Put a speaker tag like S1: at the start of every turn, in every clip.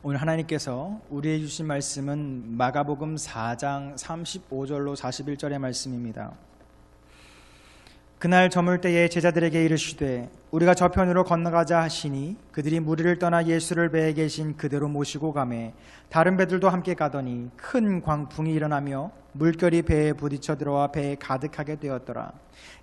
S1: 오늘 하나님께서 우리에게 주신 말씀은 마가복음 4장 35절로 41절의 말씀입니다. 그날 저물 때에 제자들에게 이르시되 우리가 저편으로 건너가자 하시니 그들이 무리를 떠나 예수를 배에 계신 그대로 모시고 가매 다른 배들도 함께 가더니 큰 광풍이 일어나며 물결이 배에 부딪혀 들어와 배에 가득하게 되었더라.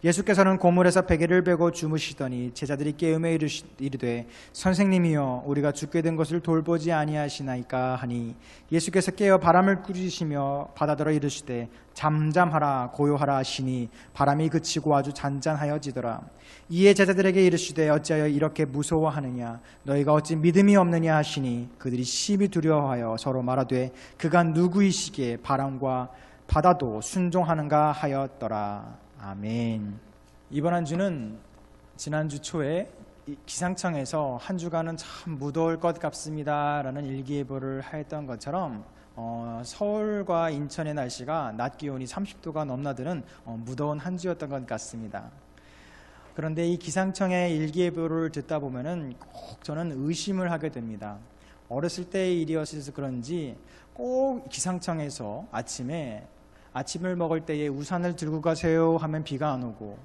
S1: 예수께서는 고물에서 베개를 베고 주무시더니 제자들이 이르시- 이르되 선생님이여 우리가 죽게 된 것을 돌보지 아니하시나이까 하니 예수께서 깨어 바람을 꾸짖으시며 바다더러 이르시되 잠잠하라 고요하라 하시니 바람이 그치고 아주 잔잔하여지더라. 이에 제자들에게 이르 시되 어찌하여 이렇게 무서워하느냐 너희가 어찌 믿음이 없느냐 하시니 그들이 심히 두려워하여 서로 말하되 그가 누구이시기에 바람과 바다도 순종하는가 하였더라. 아멘. 이번 한 주는 지난주 초에 이 기상청에서 한 주간은 참 무더울 것 같습니다 라는 일기예보를 하였던 것처럼 어, 서울과 인천의 날씨가 낮 기온이 30도가 넘나드는 어, 무더운 한 주였던 것 같습니다. 그런데 이 기상청의 일기예보를 듣다 보면은 꼭 저는 의심을 하게 됩니다. 어렸을 때의 일이어서 그런지 꼭 기상청에서 아침에 아침을 먹을 때에 우산을 들고 가세요 하면 비가 안 오고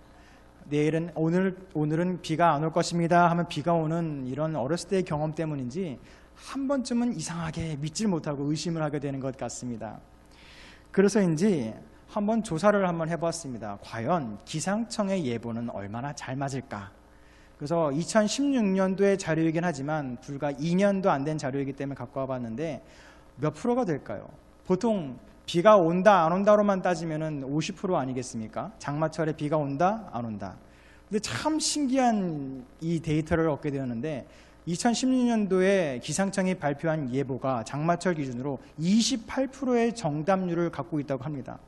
S1: 내일은 오늘 오늘은 비가 안 올 것입니다 하면 비가 오는 이런 어렸을 때의 경험 때문인지 한 번쯤은 이상하게 믿질 못하고 의심을 하게 되는 것 같습니다. 그래서인지 한번 조사를 한번 해봤습니다. 과연 기상청의 예보는 얼마나 잘 맞을까? 그래서 2016년도의 자료이긴 하지만 불과 2년도 안 된 자료이기 때문에 갖고 와봤는데 몇 프로가 될까요? 보통 비가 온다 안 온다로만 따지면은 50% 아니겠습니까? 장마철에 비가 온다 안 온다. 근데 참 신기한 이 데이터를 얻게 되었는데 2016년도에 기상청이 발표한 예보가 장마철 기준으로 28%의 정답률을 갖고 있다고 합니다.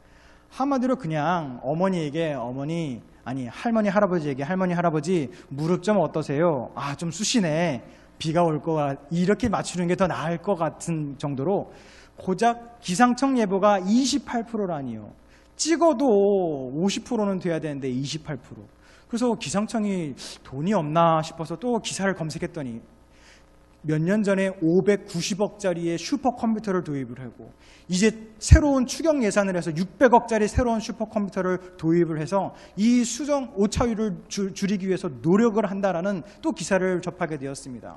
S1: 한마디로 그냥 어머니에게 어머니 아니 할머니 할아버지에게 할머니 할아버지 무릎 좀 어떠세요? 아 좀 쑤시네 비가 올 거 같 이렇게 맞추는 게 더 나을 것 같은 정도로 고작 기상청 예보가 28%라니요. 찍어도 50%는 돼야 되는데 28%. 그래서 기상청이 돈이 없나 싶어서 또 기사를 검색했더니 몇 년 전에 590억짜리의 슈퍼컴퓨터를 도입을 하고 이제 새로운 추경 예산을 해서 600억짜리 새로운 슈퍼컴퓨터를 도입을 해서 이 수정 오차율을 줄- 줄이기 위해서 노력을 한다라는 또 기사를 접하게 되었습니다.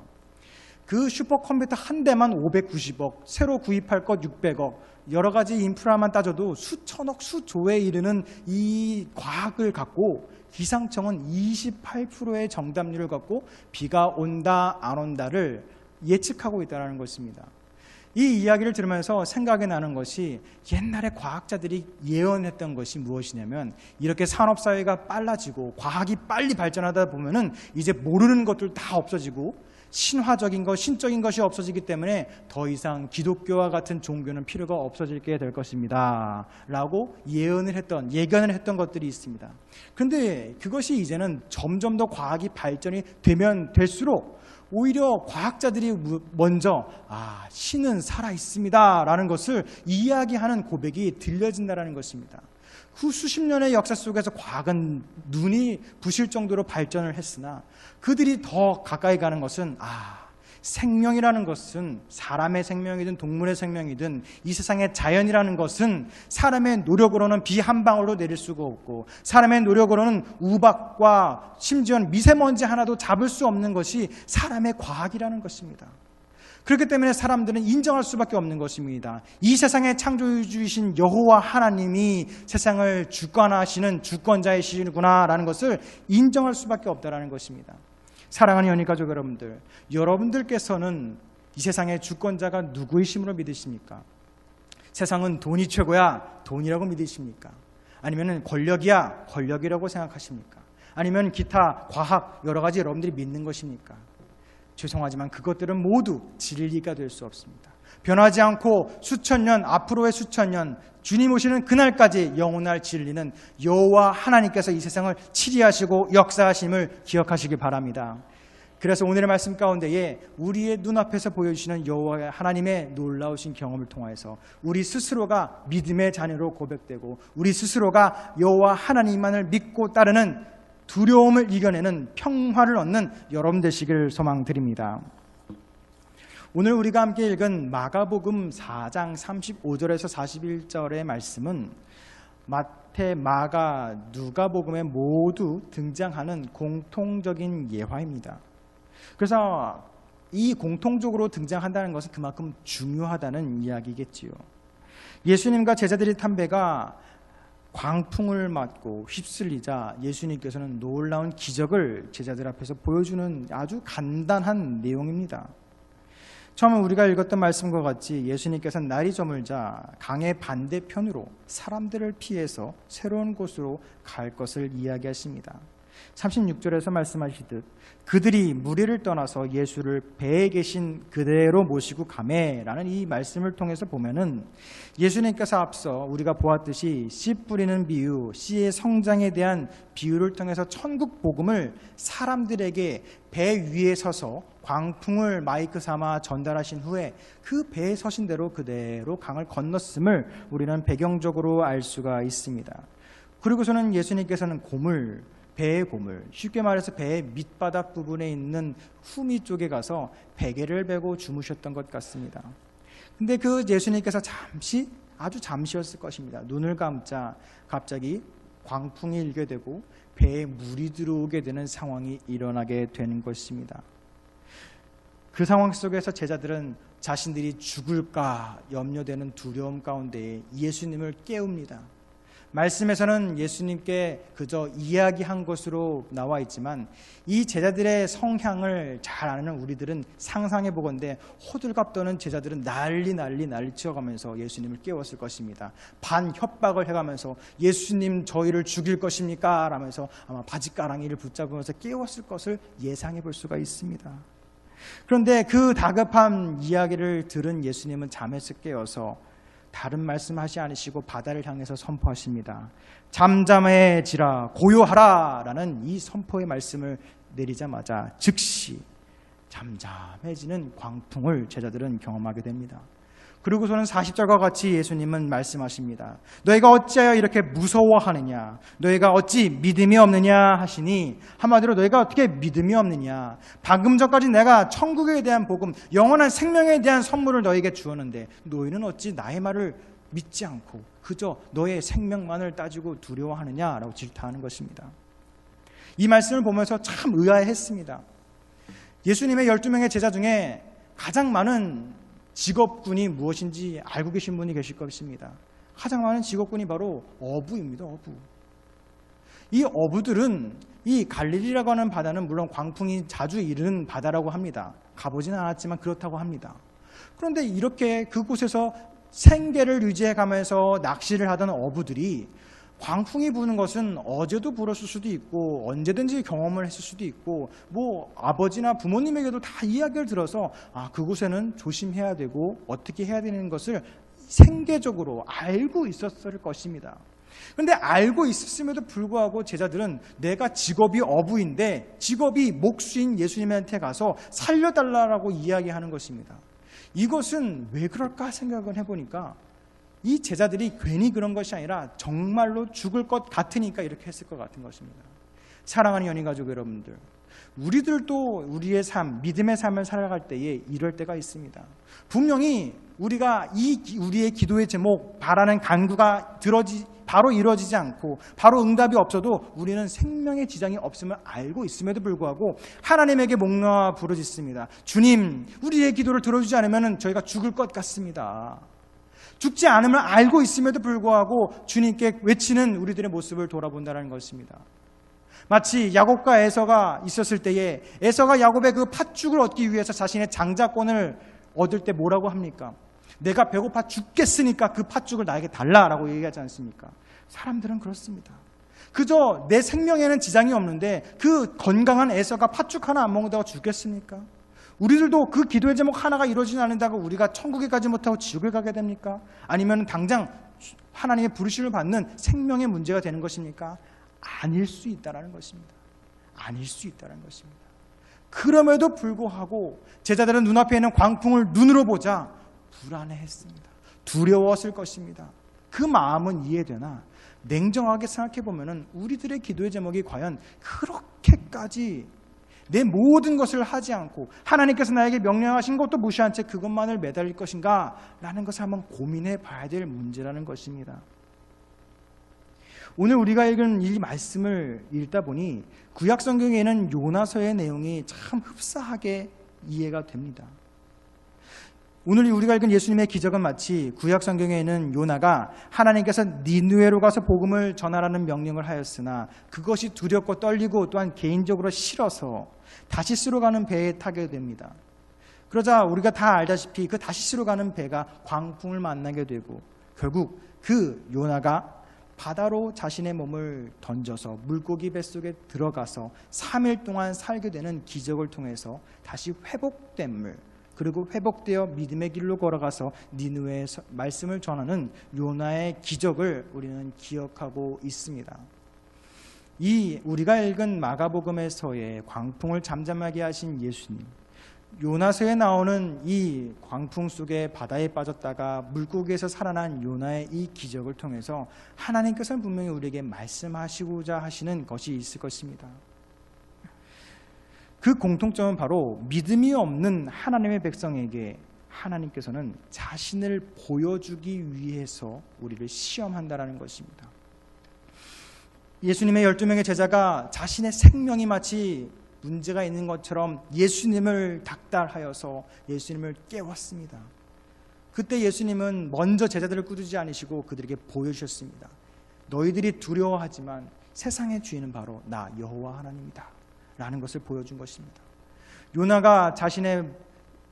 S1: 그 슈퍼컴퓨터 한 대만 590억, 새로 구입할 것 600억, 여러 가지 인프라만 따져도 수천억, 수조에 이르는 이 과학을 갖고 기상청은 28%의 정답률을 갖고 비가 온다, 안 온다를 예측하고 있다는 것입니다. 이 이야기를 들으면서 생각이 나는 것이 옛날에 과학자들이 예언했던 것이 무엇이냐면 이렇게 산업사회가 빨라지고 과학이 빨리 발전하다 보면은 이제 모르는 것들 다 없어지고 신화적인 것, 신적인 것이 없어지기 때문에 더 이상 기독교와 같은 종교는 필요가 없어지게 될 것입니다. 라고 예언을 했던, 예견을 했던 것들이 있습니다. 근데 그것이 이제는 점점 더 과학이 발전이 되면 될수록 오히려 과학자들이 무- 먼저 아 신은 살아 있습니다 라는 것을 이야기하는 고백이 들려진다라는 것입니다. 후 수십 년의 역사 속에서 과학은 눈이 부실 정도로 발전을 했으나 그들이 더 가까이 가는 것은 아 생명이라는 것은 사람의 생명이든 동물의 생명이든 이 세상의 자연이라는 것은 사람의 노력으로는 비 한 방울도 내릴 수가 없고 사람의 노력으로는 우박과 심지어 미세먼지 하나도 잡을 수 없는 것이 사람의 과학이라는 것입니다. 그렇기 때문에 사람들은 인정할 수밖에 없는 것입니다. 이 세상의 창조주이신 여호와 하나님이 세상을 주관하시는 주권자이시구나라는 것을 인정할 수밖에 없다라는 것입니다. 사랑하는 연희 가족 여러분들, 여러분들께서는 이 세상의 주권자가 누구이심으로 믿으십니까? 세상은 돈이 최고야, 돈이라고 믿으십니까? 아니면 권력이야, 권력이라고 생각하십니까? 아니면 기타, 과학, 여러 가지 여러분들이 믿는 것입니까? 죄송하지만 그것들은 모두 진리가 될 수 없습니다. 변하지 않고 수천 년 앞으로의 수천 년 주님 오시는 그날까지 영원할 진리는 여호와 하나님께서 이 세상을 치리하시고 역사하심을 기억하시기 바랍니다. 그래서 오늘의 말씀 가운데에 우리의 눈앞에서 보여주시는 여호와 하나님의 놀라우신 경험을 통하여서 우리 스스로가 믿음의 자녀로 고백되고 우리 스스로가 여호와 하나님만을 믿고 따르는 두려움을 이겨내는 평화를 얻는 여러분 되시길 소망드립니다. 오늘 우리가 함께 읽은 마가복음 4장 35절에서 41절의 말씀은 마태, 마가, 누가복음에 모두 등장하는 공통적인 예화입니다. 그래서 이 공통적으로 등장한다는 것은 그만큼 중요하다는 이야기겠지요. 예수님과 제자들이 탄 배가 광풍을 맞고 휩쓸리자 예수님께서는 놀라운 기적을 제자들 앞에서 보여주는 아주 간단한 내용입니다. 처음에 우리가 읽었던 말씀과 같이 예수님께서는 날이 저물자 강의 반대편으로 사람들을 피해서 새로운 곳으로 갈 것을 이야기하십니다. 36절에서 말씀하시듯 그들이 무리를 떠나서 예수를 배에 계신 그대로 모시고 가매라는 이 말씀을 통해서 보면은 예수님께서 앞서 우리가 보았듯이 씨 뿌리는 비유, 씨의 성장에 대한 비유를 통해서 천국 복음을 사람들에게 배 위에 서서 광풍을 마이크 삼아 전달하신 후에 그 배에 서신 대로 그대로 강을 건넜음을 우리는 배경적으로 알 수가 있습니다. 그리고서는 예수님께서는 고물, 배의 고물, 쉽게 말해서 배의 밑바닥 부분에 있는 후미 쪽에 가서 베개를 베고 주무셨던 것 같습니다. 근데 그 예수님께서 잠시 아주 잠시였을 것입니다. 눈을 감자 갑자기 광풍이 일게 되고 배에 물이 들어오게 되는 상황이 일어나게 되는 것입니다. 그 상황 속에서 제자들은 자신들이 죽을까 염려되는 두려움 가운데 예수님을 깨웁니다. 말씀에서는 예수님께 그저 이야기한 것으로 나와 있지만 이 제자들의 성향을 잘 아는 우리들은 상상해 보건대 호들갑 떠는 제자들은 난리 난리 난리 치어가면서 예수님을 깨웠을 것입니다. 반 협박을 해가면서 예수님 저희를 죽일 것입니까? 라면서 아마 바지가랑이를 붙잡으면서 깨웠을 것을 예상해 볼 수가 있습니다. 그런데 그 다급한 이야기를 들은 예수님은 잠에서 깨어서 다른 말씀하지 않으시고 바다를 향해서 선포하십니다. 잠잠해지라 고요하라라는 이 선포의 말씀을 내리자마자 즉시 잠잠해지는 광풍을 제자들은 경험하게 됩니다. 그리고서는 40절과 같이 예수님은 말씀하십니다. 너희가 어찌하여 이렇게 무서워하느냐? 너희가 어찌 믿음이 없느냐 하시니 한마디로 너희가 어떻게 믿음이 없느냐? 방금 전까지 내가 천국에 대한 복음, 영원한 생명에 대한 선물을 너희에게 주었는데 너희는 어찌 나의 말을 믿지 않고 그저 너의 생명만을 따지고 두려워하느냐라고 질타하는 것입니다. 이 말씀을 보면서 참 의아해했습니다. 예수님의 12명의 제자 중에 가장 많은 직업군이 무엇인지 알고 계신 분이 계실 것입니다. 가장 많은 직업군이 바로 어부입니다. 어부. 이 어부들은 이 갈릴리라고 하는 바다는 물론 광풍이 자주 이르는 바다라고 합니다. 가보지는 않았지만 그렇다고 합니다. 그런데 이렇게 그곳에서 생계를 유지해 가면서 낚시를 하던 어부들이 광풍이 부는 것은 어제도 불었을 수도 있고 언제든지 경험을 했을 수도 있고 뭐 아버지나 부모님에게도 다 이야기를 들어서 아 그곳에는 조심해야 되고 어떻게 해야 되는 것을 생계적으로 알고 있었을 것입니다. 근데 알고 있었음에도 불구하고 제자들은 내가 직업이 어부인데 직업이 목수인 예수님한테 가서 살려달라고 이야기하는 것입니다. 이것은 왜 그럴까 생각을 해보니까 이 제자들이 괜히 그런 것이 아니라 정말로 죽을 것 같으니까 이렇게 했을 것 같은 것입니다. 사랑하는 연인 가족 여러분들, 우리들도 우리의 삶, 믿음의 삶을 살아갈 때에 이럴 때가 있습니다. 분명히 우리가 이 우리의 기도의 제목 바라는 간구가 들어지 바로 이루어지지 않고 바로 응답이 없어도 우리는 생명의 지장이 없음을 알고 있음에도 불구하고 하나님에게 목놓아 부르짖습니다. 주님, 우리의 기도를 들어주지 않으면 저희가 죽을 것 같습니다. 죽지 않음을 알고 있음에도 불구하고 주님께 외치는 우리들의 모습을 돌아본다는 것입니다. 마치 야곱과 에서가 있었을 때에 에서가 야곱의 그 팥죽을 얻기 위해서 자신의 장자권을 얻을 때 뭐라고 합니까? 내가 배고파 죽겠으니까 그 팥죽을 나에게 달라라고 얘기하지 않습니까? 사람들은 그렇습니다. 그저 내 생명에는 지장이 없는데 그 건강한 에서가 팥죽 하나 안 먹는다고 죽겠습니까? 우리들도 그 기도의 제목 하나가 이루어지지 않는다고 우리가 천국에 가지 못하고 지옥을 가게 됩니까? 아니면 당장 하나님의 부르심을 받는 생명의 문제가 되는 것입니까? 아닐 수 있다라는 것입니다. 아닐 수 있다는 것입니다. 그럼에도 불구하고 제자들은 눈앞에 있는 광풍을 눈으로 보자 불안해했습니다. 두려웠을 것입니다. 그 마음은 이해되나 냉정하게 생각해 보면은 우리들의 기도의 제목이 과연 그렇게까지 내 모든 것을 하지 않고 하나님께서 나에게 명령하신 것도 무시한 채 그것만을 매달릴 것인가? 라는 것을 한번 고민해 봐야 될 문제라는 것입니다. 오늘 우리가 읽은 이 말씀을 읽다 보니 구약 성경에는 요나서의 내용이 참 흡사하게 이해가 됩니다. 오늘 우리가 읽은 예수님의 기적은 마치 구약 성경에는 요나가 하나님께서 니누에로 가서 복음을 전하라는 명령을 하였으나 그것이 두렵고 떨리고 또한 개인적으로 싫어서 다시스로 가는 배에 타게 됩니다. 그러자 우리가 다 알다시피 그 다시스로 가는 배가 광풍을 만나게 되고 결국 그 요나가 바다로 자신의 몸을 던져서 물고기 뱃속에 들어가서 3일 동안 살게 되는 기적을 통해서 다시 회복됨을 그리고 회복되어 믿음의 길로 걸어가서 니누의 말씀을 전하는 요나의 기적을 우리는 기억하고 있습니다. 이 우리가 읽은 마가복음에서의 광풍을 잠잠하게 하신 예수님, 요나서에 나오는 이 광풍 속에 바다에 빠졌다가 물고기에서 살아난 요나의 이 기적을 통해서 하나님께서는 분명히 우리에게 말씀하시고자 하시는 것이 있을 것입니다. 그 공통점은 바로 믿음이 없는 하나님의 백성에게 하나님께서는 자신을 보여주기 위해서 우리를 시험한다라는 것입니다. 예수님의 12명의 제자가 자신의 생명이 마치 문제가 있는 것처럼 예수님을 닥달하여서 예수님을 깨웠습니다. 그때 예수님은 먼저 제자들을 꾸짖지 않으시고 그들에게 보여주셨습니다. 너희들이 두려워하지만 세상의 주인은 바로 나 여호와 하나님이다. 라는 것을 보여준 것입니다. 요나가 자신의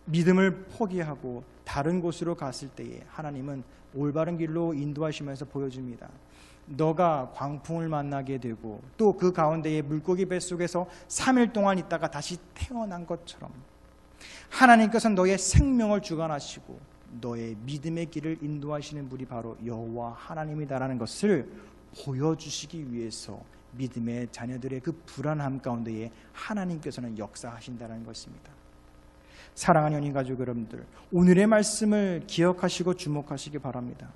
S1: 믿음을 포기하고 다른 곳으로 갔을 때에 하나님은 올바른 길로 인도하시면서 보여줍니다. 너가 광풍을 만나게 되고 또 그 가운데에 물고기 뱃속에서 3일 동안 있다가 다시 태어난 것처럼 하나님께서는 너의 생명을 주관하시고 너의 믿음의 길을 인도하시는 분이 바로 여호와 하나님이다라는 것을 보여주시기 위해서 믿음의 자녀들의 그 불안함 가운데에 하나님께서는 역사하신다는 것입니다. 사랑하는 연인 가족 여러분들, 오늘의 말씀을 기억하시고 주목하시기 바랍니다.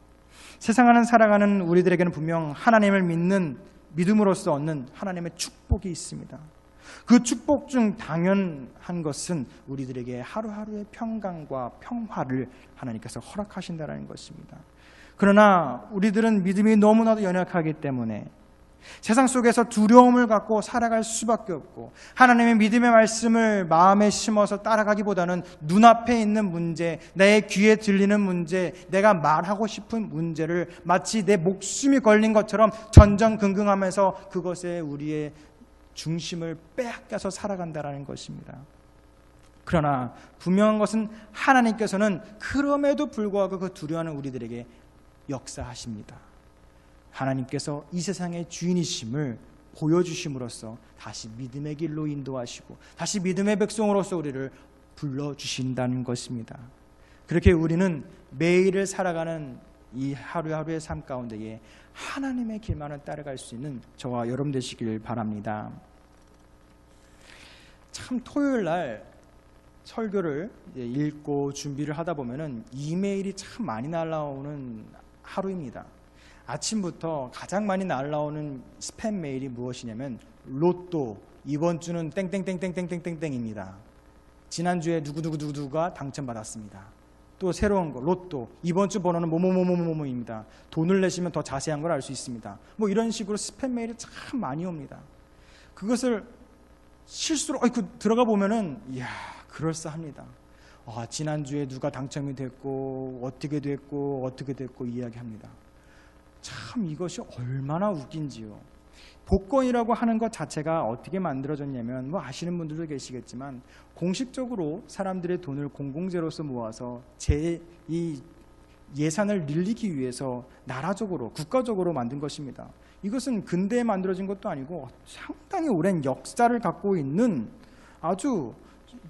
S1: 세상을 살아가는 우리들에게는 분명 하나님을 믿는 믿음으로써 얻는 하나님의 축복이 있습니다. 그 축복 중 당연한 것은 우리들에게 하루하루의 평강과 평화를 하나님께서 허락하신다는 것입니다. 그러나 우리들은 믿음이 너무나도 연약하기 때문에 세상 속에서 두려움을 갖고 살아갈 수밖에 없고 하나님의 믿음의 말씀을 마음에 심어서 따라가기보다는 눈앞에 있는 문제, 내 귀에 들리는 문제, 내가 말하고 싶은 문제를 마치 내 목숨이 걸린 것처럼 전전긍긍하면서 그것에 우리의 중심을 빼앗겨서 살아간다라는 것입니다. 그러나 분명한 것은 하나님께서는 그럼에도 불구하고 그 두려워하는 우리들에게 역사하십니다. 하나님께서 이 세상의 주인이심을 보여주심으로써 다시 믿음의 길로 인도하시고 다시 믿음의 백성으로서 우리를 불러주신다는 것입니다. 그렇게 우리는 매일을 살아가는 이 하루하루의 삶 가운데에 하나님의 길만을 따라갈 수 있는 저와 여러분 되시길 바랍니다. 참 토요일 날 설교를 읽고 준비를 하다 보면은 이메일이 참 많이 날라오는 하루입니다. 아침부터 가장 많이 날라오는 스팸 메일이 무엇이냐면 로또 이번 주는 땡땡땡땡땡땡땡땡입니다. 지난주에 누구누구누구가 당첨받았습니다. 또 새로운 거 로또 이번 주 번호는 뭐뭐뭐뭐뭐입니다. 돈을 내시면 더 자세한 걸 알 수 있습니다. 뭐 이런 식으로 스팸 메일이 참 많이 옵니다. 그것을 실수로 어이구 들어가 보면은 이야 그럴싸합니다. 아, 지난주에 누가 당첨이 됐고 어떻게 됐고 어떻게 됐고 이야기합니다. 참 이것이 얼마나 웃긴지요. 복권이라고 하는 것 자체가 어떻게 만들어졌냐면 뭐 아시는 분들도 계시겠지만 공식적으로 사람들의 돈을 공공재로서 모아서 제 이 예산을 늘리기 위해서 나라적으로 국가적으로 만든 것입니다. 이것은 근대에 만들어진 것도 아니고 상당히 오랜 역사를 갖고 있는 아주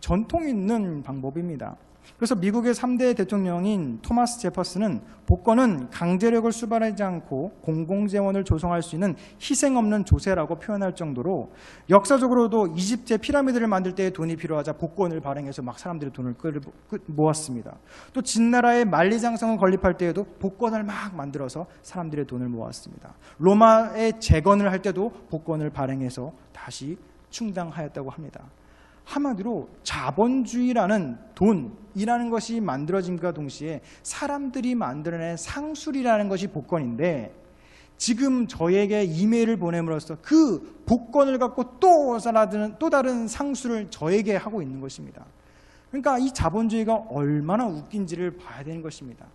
S1: 전통 있는 방법입니다. 그래서 미국의 3대 대통령인 토마스 제퍼슨은 복권은 강제력을 수반하지 않고 공공재원을 조성할 수 있는 희생 없는 조세라고 표현할 정도로 역사적으로도 이집트의 피라미드를 만들 때 돈이 필요하자 복권을 발행해서 막 사람들의 돈을 모았습니다. 또 진나라의 만리장성을 건립할 때에도 복권을 막 만들어서 사람들의 돈을 모았습니다. 로마의 재건을 할 때도 복권을 발행해서 다시 충당하였다고 합니다. 한마디로 자본주의라는 돈이라는 것이 만들어진과 동시에 사람들이 만들어낸 상술이라는 것이 복권인데 지금 저에게 이메일을 보냄으로써 그 복권을 갖고 또 다른, 또 다른 상술을 저에게 하고 있는 것입니다. 그러니까 이 자본주의가 얼마나 웃긴지를 봐야 되는 것입니다.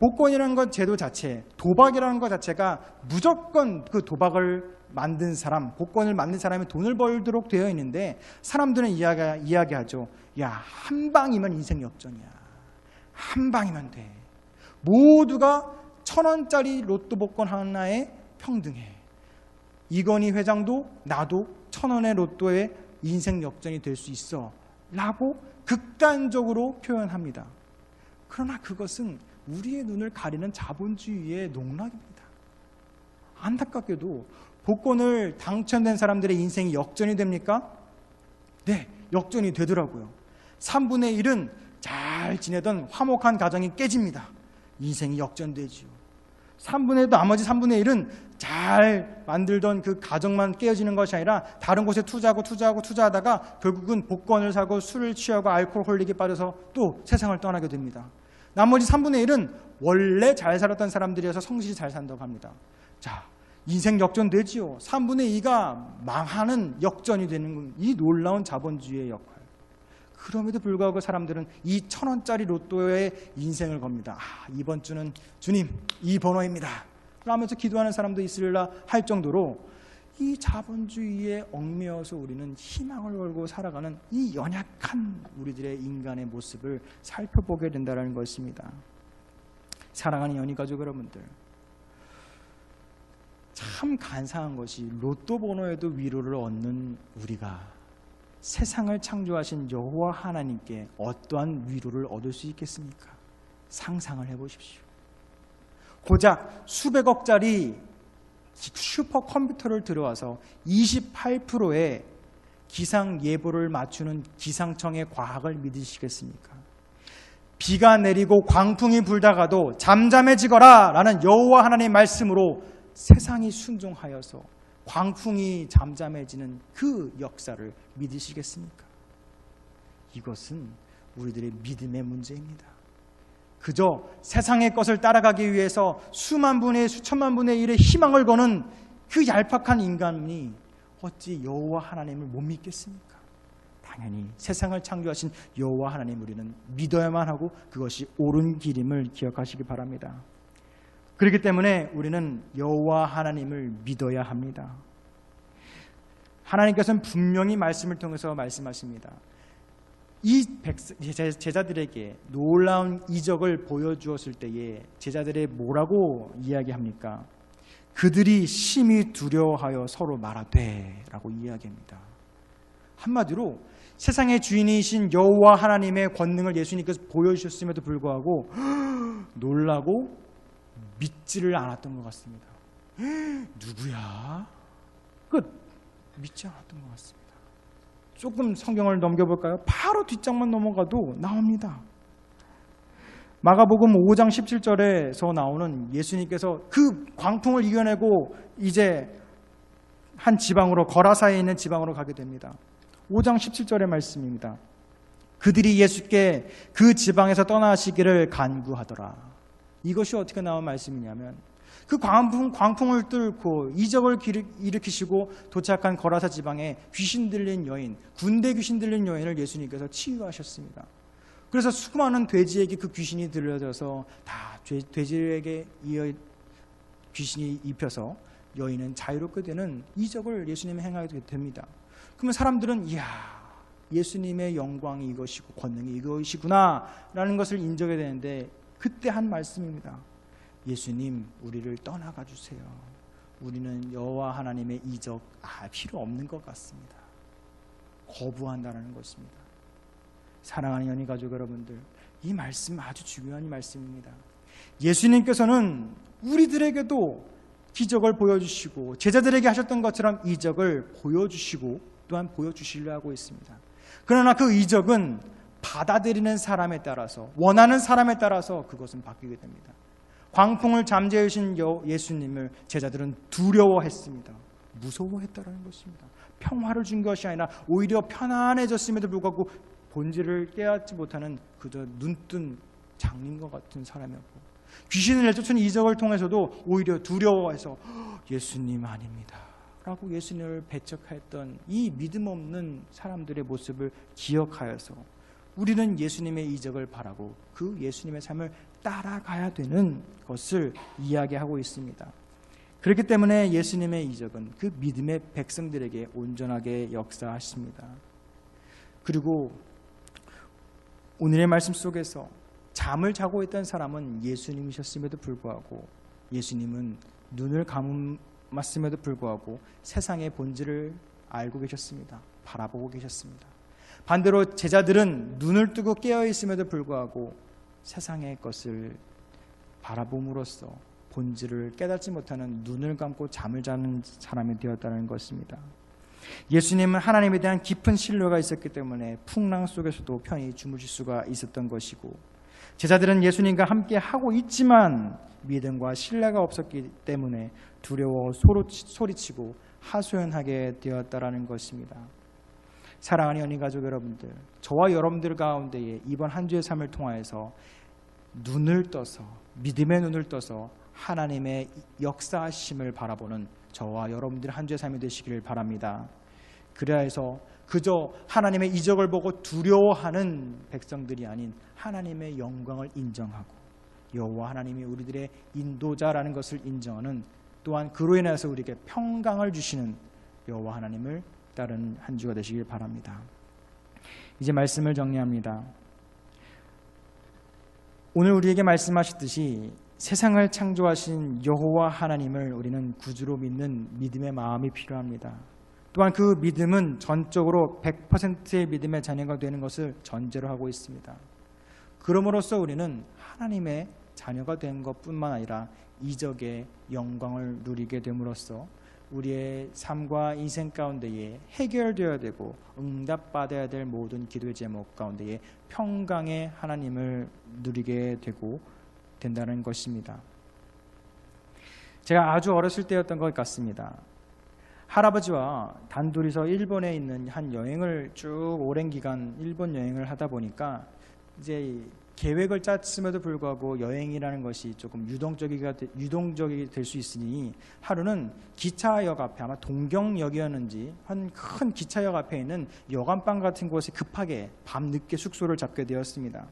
S1: 복권이라는 것 제도 자체, 도박이라는 것 자체가 무조건 그 도박을 만든 사람, 복권을 만든 사람이 돈을 벌도록 되어 있는데 사람들은 이야기, 이야기하죠. 야, 한 방이면 인생 역전이야. 한 방이면 돼. 모두가 천 원짜리 로또 복권 하나에 평등해. 이건희 회장도 나도 천 원의 로또에 인생 역전이 될 수 있어. 라고 극단적으로 표현합니다. 그러나 그것은 우리의 눈을 가리는 자본주의의 농락입니다. 안타깝게도 복권을 당첨된 사람들의 인생이 역전이 됩니까? 네, 역전이 되더라고요. 3분의 1은 잘 지내던 화목한 가정이 깨집니다. 인생이 역전되지요. 3분의 1, 나머지 3분의 1은 잘 만들던 그 가정만 깨어지는 것이 아니라 다른 곳에 투자하고 투자하고 투자하다가 결국은 복권을 사고 술을 취하고 알코올 홀릭에 빠져서 또 세상을 떠나게 됩니다. 나머지 3분의 1은 원래 잘 살았던 사람들이어서 성실히 잘 산다고 합니다. 자, 인생 역전되지요. 3분의 2가 망하는 역전이 되는 이 놀라운 자본주의의 역할. 그럼에도 불구하고 사람들은 이 천 원짜리 로또에 인생을 겁니다. 아, 이번 주는 주님 이 번호입니다. 라면서 기도하는 사람도 있으리라 할 정도로 이 자본주의에 얽매여서 우리는 희망을 걸고 살아가는 이 연약한 우리들의 인간의 모습을 살펴보게 된다는 것입니다. 사랑하는 연희 가족 여러분들, 참 간사한 것이 로또 번호에도 위로를 얻는 우리가 세상을 창조하신 여호와 하나님께 어떠한 위로를 얻을 수 있겠습니까? 상상을 해보십시오. 고작 수백억짜리 슈퍼컴퓨터를 들어와서 28%의 기상 예보를 맞추는 기상청의 과학을 믿으시겠습니까? 비가 내리고 광풍이 불다가도 잠잠해지거라 라는 여호와 하나님의 말씀으로 세상이 순종하여서 광풍이 잠잠해지는 그 역사를 믿으시겠습니까? 이것은 우리들의 믿음의 문제입니다. 그저 세상의 것을 따라가기 위해서 수만 분의 수천만 분의 일의 희망을 거는 그 얄팍한 인간이 어찌 여호와 하나님을 못 믿겠습니까? 당연히 세상을 창조하신 여호와 하나님 우리는 믿어야만 하고 그것이 옳은 길임을 기억하시기 바랍니다. 그렇기 때문에 우리는 여호와 하나님을 믿어야 합니다. 하나님께서는 분명히 말씀을 통해서 말씀하십니다. 이 제자들에게 놀라운 이적을 보여주었을 때에 제자들의 뭐라고 이야기합니까? 그들이 심히 두려워하여 서로 말하되 라고 이야기합니다. 한마디로 세상의 주인이신 여호와 하나님의 권능을 예수님께서 보여주셨음에도 불구하고 놀라고 믿지를 않았던 것 같습니다. 누구야? 그 믿지 않았던 것 같습니다. 조금 성경을 넘겨볼까요? 바로 뒷장만 넘어가도 나옵니다. 마가복음 5장 17절에서 나오는 예수님께서 그 광풍을 이겨내고 이제 한 지방으로 거라사에 있는 지방으로 가게 됩니다. 5장 17절의 말씀입니다. 그들이 예수께 그 지방에서 떠나시기를 간구하더라. 이것이 어떻게 나온 말씀이냐면 그 광풍, 광풍을 뚫고 이적을 일으키시고 도착한 거라사 지방에 귀신 들린 여인, 군대 귀신 들린 여인을 예수님께서 치유하셨습니다. 그래서 수많은 돼지에게 그 귀신이 들려져서 다 돼지에게 귀신이 입혀서 여인은 자유롭게 되는 이적을 예수님이 행하게 됩니다. 그러면 사람들은 이야 예수님의 영광이 이것이고 권능이 이것이구나 라는 것을 인정해야 되는데 그때 한 말씀입니다. 예수님 우리를 떠나가 주세요. 우리는 여호와 하나님의 이적 아 필요 없는 것 같습니다. 거부한다는 것입니다. 사랑하는 연희 가족 여러분들, 이 말씀 아주 중요한 말씀입니다. 예수님께서는 우리들에게도 기적을 보여주시고 제자들에게 하셨던 것처럼 이적을 보여주시고 또한 보여주시려 하고 있습니다. 그러나 그 이적은 받아들이는 사람에 따라서 원하는 사람에 따라서 그것은 바뀌게 됩니다. 광풍을 잠재우신 예수님을 제자들은 두려워했습니다. 무서워했다라는 것입니다. 평화를 준 것이 아니라 오히려 편안해졌음에도 불구하고 본질을 깨닫지 못하는 그저 눈뜬 장님과 같은 사람이었고 귀신을 내쫓은 이적을 통해서도 오히려 두려워해서 예수님 아닙니다. 라고 예수님을 배척했던 이 믿음 없는 사람들의 모습을 기억하여서 우리는 예수님의 이적을 바라고 그 예수님의 삶을 따라가야 되는 것을 이야기하고 있습니다. 그렇기 때문에 예수님의 이적은 그 믿음의 백성들에게 온전하게 역사하십니다. 그리고 오늘의 말씀 속에서 잠을 자고 있던 사람은 예수님이셨음에도 불구하고 예수님은 눈을 감았음에도 불구하고 세상의 본질을 알고 계셨습니다. 바라보고 계셨습니다. 반대로 제자들은 눈을 뜨고 깨어 있음에도 불구하고 세상의 것을 바라봄으로써 본질을 깨닫지 못하는 눈을 감고 잠을 자는 사람이 되었다는 것입니다. 예수님은 하나님에 대한 깊은 신뢰가 있었기 때문에 풍랑 속에서도 편히 주무실 수가 있었던 것이고 제자들은 예수님과 함께 하고 있지만 믿음과 신뢰가 없었기 때문에 두려워 소리치고 하소연하게 되었다라는 것입니다. 사랑하는 연인 가족 여러분들, 저와 여러분들 가운데에 이번 한 주의 삶을 통하여서 눈을 떠서 믿음의 눈을 떠서 하나님의 역사하심을 바라보는 저와 여러분들 한 주의 삶이 되시기를 바랍니다. 그래야 해서 그저 하나님의 이적을 보고 두려워하는 백성들이 아닌 하나님의 영광을 인정하고 여호와 하나님이 우리들의 인도자라는 것을 인정하는 또한 그로 인해서 우리에게 평강을 주시는 여호와 하나님을 따르는 한 주가 되시길 바랍니다. 이제 말씀을 정리합니다. 오늘 우리에게 말씀하셨듯이 세상을 창조하신 여호와 하나님을 우리는 구주로 믿는 믿음의 마음이 필요합니다. 또한 그 믿음은 전적으로 100%의 믿음의 자녀가 되는 것을 전제로 하고 있습니다. 그럼으로써 우리는 하나님의 자녀가 된 것뿐만 아니라 이적의 영광을 누리게 됨으로써 우리의 삶과 인생 가운데에 해결되어야 되고 응답받아야 될 모든 기도의 제목 가운데에 평강의 하나님을 누리게 되고 된다는 것입니다. 제가 아주 어렸을 때였던 것 같습니다. 할아버지와 단둘이서 일본에 있는 한 여행을 쭉 오랜 기간 일본 여행을 하다 보니까 이제 계획을 짰음에도 불구하고 여행이라는 것이 조금 유동적이가 유동적이 될 수 있으니 하루는 기차역 앞에 아마 동경역이었는지 한 큰 기차역 앞에 있는 여관방 같은 곳에 급하게 밤 늦게 숙소를 잡게 되었습니다.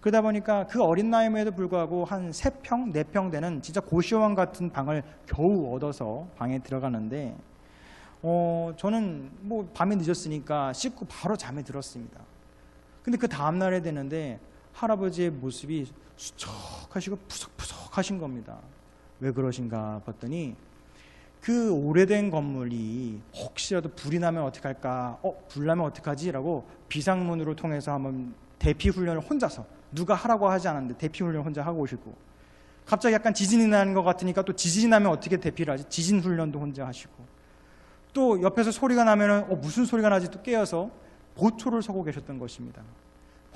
S1: 그러다 보니까 그 어린 나이임에도 불구하고 한 세 평, 네 평 되는 진짜 고시원 같은 방을 겨우 얻어서 방에 들어가는데 어, 저는 뭐 밤이 늦었으니까 씻고 바로 잠에 들었습니다. 근데 그 다음날에 되는데 할아버지의 모습이 수척하시고 푸석푸석하신 겁니다. 왜 그러신가 봤더니 그 오래된 건물이 혹시라도 불이 나면 어떡할까? 어, 불 나면 어떡하지? 라고 비상문으로 통해서 한번 대피 훈련을 혼자서 누가 하라고 하지 않았는데 대피 훈련 혼자 하고 오시고 갑자기 약간 지진이 나는 것 같으니까 또 지진이 나면 어떻게 대피를 하지? 지진 훈련도 혼자 하시고 또 옆에서 소리가 나면은 어, 무슨 소리가 나지 또 깨어서 보초를 서고 계셨던 것입니다.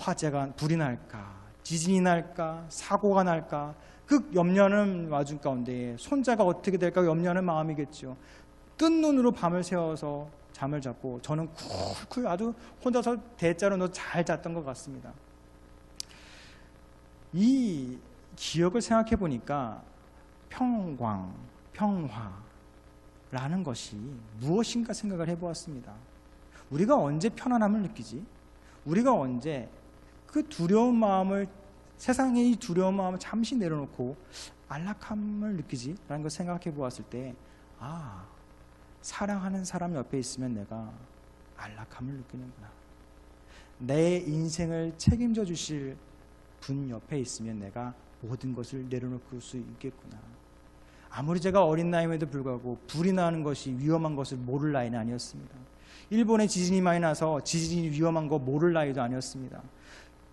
S1: 화재가 불이 날까, 지진이 날까, 사고가 날까, 그 염려는 와중 가운데 손자가 어떻게 될까 염려하는 마음이겠죠. 뜬 눈으로 밤을 새워서 잠을 잤고 저는 쿨쿨 아주 혼자서 대자로 너잘 잤던 것 같습니다. 이 기억을 생각해 보니까 평광, 평화라는 것이 무엇인가 생각을 해 보았습니다. 우리가 언제 편안함을 느끼지? 우리가 언제 그 두려운 마음을 세상의 이 두려운 마음을 잠시 내려놓고 안락함을 느끼지? 라는 걸 생각해 보았을 때, 아, 사랑하는 사람 옆에 있으면 내가 안락함을 느끼는구나. 내 인생을 책임져 주실 분 옆에 있으면 내가 모든 것을 내려놓을 수 있겠구나. 아무리 제가 어린 나이임에도 불구하고 불이 나는 것이 위험한 것을 모를 나이는 아니었습니다. 일본에 지진이 많이 나서 지진이 위험한 거 모를 나이도 아니었습니다.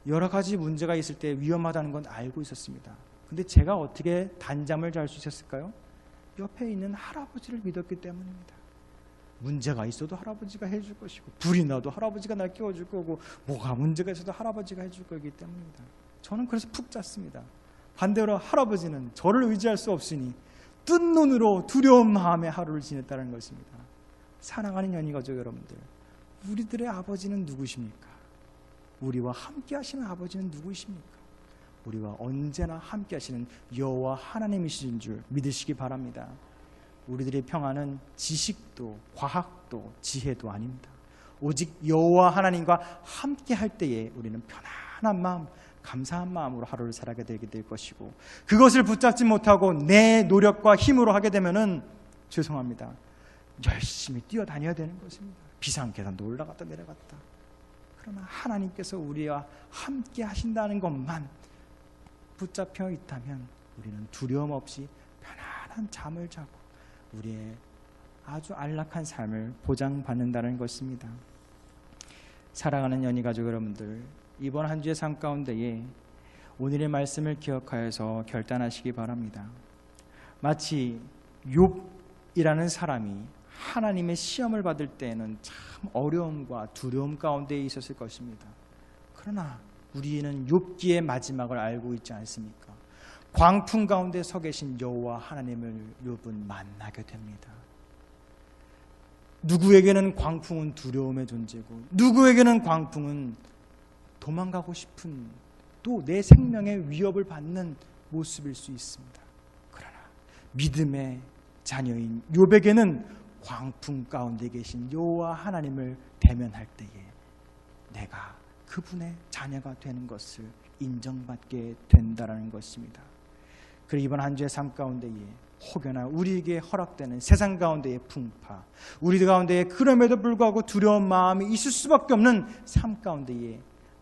S1: 여러 가지 문제가 있을 때 위험하다는 건 알고 있었습니다. 근데 제가 어떻게 단잠을 잘 수 있었을까요? 옆에 있는 할아버지를 믿었기 때문입니다. 문제가 있어도 할아버지가 해줄 것이고 불이 나도 할아버지가 날 깨워줄 거고 뭐가 문제가 있어도 할아버지가 해줄 거기 때문입니다. 저는 그래서 푹 잤습니다. 반대로 할아버지는 저를 의지할 수 없으니 뜬 눈으로 두려운 마음에 하루를 지냈다는 것입니다. 사랑하는 연희 가족 여러분들, 우리들의 아버지는 누구십니까? 우리와 함께 하시는 아버지는 누구십니까? 우리와 언제나 함께 하시는 여호와 하나님이신 줄 믿으시기 바랍니다. 우리들의 평안은 지식도 과학도 지혜도 아닙니다. 오직 여호와 하나님과 함께 할 때에 우리는 편안한 마음, 감사한 마음으로 하루를 살아가게 되게 될 것이고 그것을 붙잡지 못하고 내 노력과 힘으로 하게 되면은 죄송합니다. 열심히 뛰어다녀야 되는 것입니다. 비상 계단도 올라갔다 내려갔다. 그러나 하나님께서 우리와 함께 하신다는 것만 붙잡혀 있다면 우리는 두려움 없이 편안한 잠을 자고 우리의 아주 안락한 삶을 보장받는다는 것입니다. 사랑하는 연희 가족 여러분들, 이번 한 주의 삶 가운데에 오늘의 말씀을 기억하여서 결단하시기 바랍니다. 마치 욥이라는 사람이 하나님의 시험을 받을 때에는 참 어려움과 두려움 가운데 있었을 것입니다. 그러나 우리는 욥기의 마지막을 알고 있지 않습니까? 광풍 가운데 서 계신 여호와 하나님을 욥은 만나게 됩니다. 누구에게는 광풍은 두려움의 존재고 누구에게는 광풍은 도망가고 싶은 또 내 생명의 위협을 받는 모습일 수 있습니다. 그러나 믿음의 자녀인 욥에게는 광풍 가운데 계신 여호와 하나님을 대면할 때에 내가 그분의 자녀가 되는 것을 인정받게 된다라는 것입니다. 그리고 이번 한 주의 삶 가운데에 혹여나 우리에게 허락되는 세상 가운데의 풍파, 우리 가운데에 그럼에도 불구하고 두려운 마음이 있을 수밖에 없는 삶 가운데에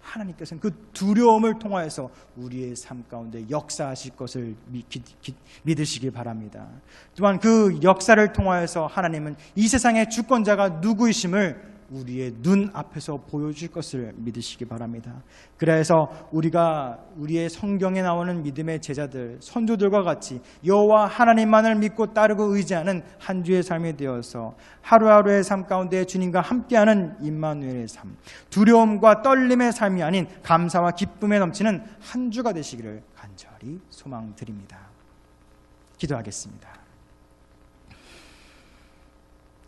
S1: 하나님께서는 그 두려움을 통하여서 우리의 삶 가운데 역사하실 것을 믿으시기 바랍니다. 또한 그 역사를 통하여서 하나님은 이 세상의 주권자가 누구이심을 우리의 눈 앞에서 보여줄 것을 믿으시기 바랍니다. 그래서 우리가 우리의 성경에 나오는 믿음의 제자들, 선조들과 같이 여호와 하나님만을 믿고 따르고 의지하는 한 주의 삶이 되어서 하루하루의 삶 가운데 주님과 함께하는 임마누엘의 삶, 두려움과 떨림의 삶이 아닌 감사와 기쁨에 넘치는 한 주가 되시기를 간절히 소망드립니다. 기도하겠습니다.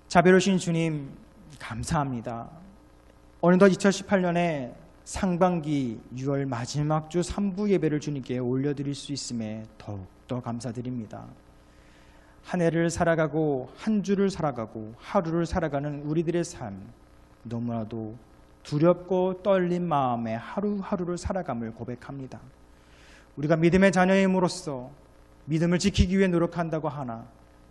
S1: 자비로우신 주님 감사합니다. 어느덧 2018년에 상반기 6월 마지막 주 3부 예배를 주님께 올려드릴 수 있음에 더욱더 감사드립니다. 한 해를 살아가고 한 주를 살아가고 하루를 살아가는 우리들의 삶 너무나도 두렵고 떨린 마음에 하루하루를 살아감을 고백합니다. 우리가 믿음의 자녀임으로써 믿음을 지키기 위해 노력한다고 하나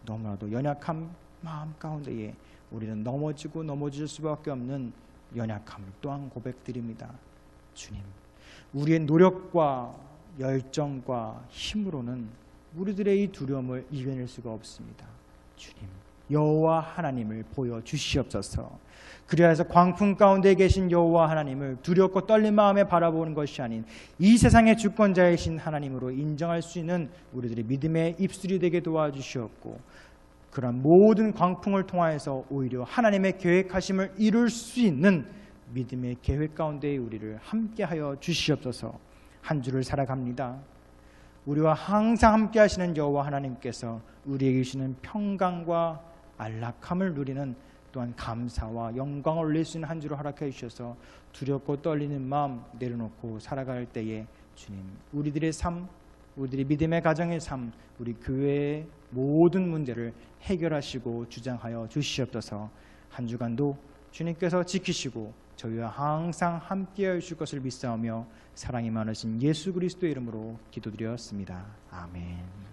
S1: 너무나도 연약한 마음 가운데에 우리는 넘어지고 넘어질 수밖에 없는 연약함을 또한 고백드립니다. 주님, 우리의 노력과 열정과 힘으로는 우리들의 이 두려움을 이겨낼 수가 없습니다. 주님, 여호와 하나님을 보여 주시옵소서. 그리하여서 광풍 가운데 계신 여호와 하나님을 두렵고 떨린 마음에 바라보는 것이 아닌 이 세상의 주권자이신 하나님으로 인정할 수 있는 우리들의 믿음의 입술이 되게 도와주시옵고 그런 모든 광풍을 통하여서 오히려 하나님의 계획하심을 이룰 수 있는 믿음의 계획 가운데 우리를 함께하여 주시옵소서. 한 주를 살아갑니다. 우리와 항상 함께 하시는 여호와 하나님께서 우리에게 주시는 평강과 안락함을 누리는 또한 감사와 영광을 올릴 수 있는 한 주를 허락해 주셔서 두렵고 떨리는 마음 내려놓고 살아갈 때에 주님 우리들의 삶 우리들의 믿음의 가정의 삶, 우리 교회의 모든 문제를 해결하시고 주장하여 주시옵소서. 한 주간도 주님께서 지키시고 저희와 항상 함께해 주실 것을 믿사오며 사랑이 많으신 예수 그리스도의 이름으로 기도드렸습니다. 아멘.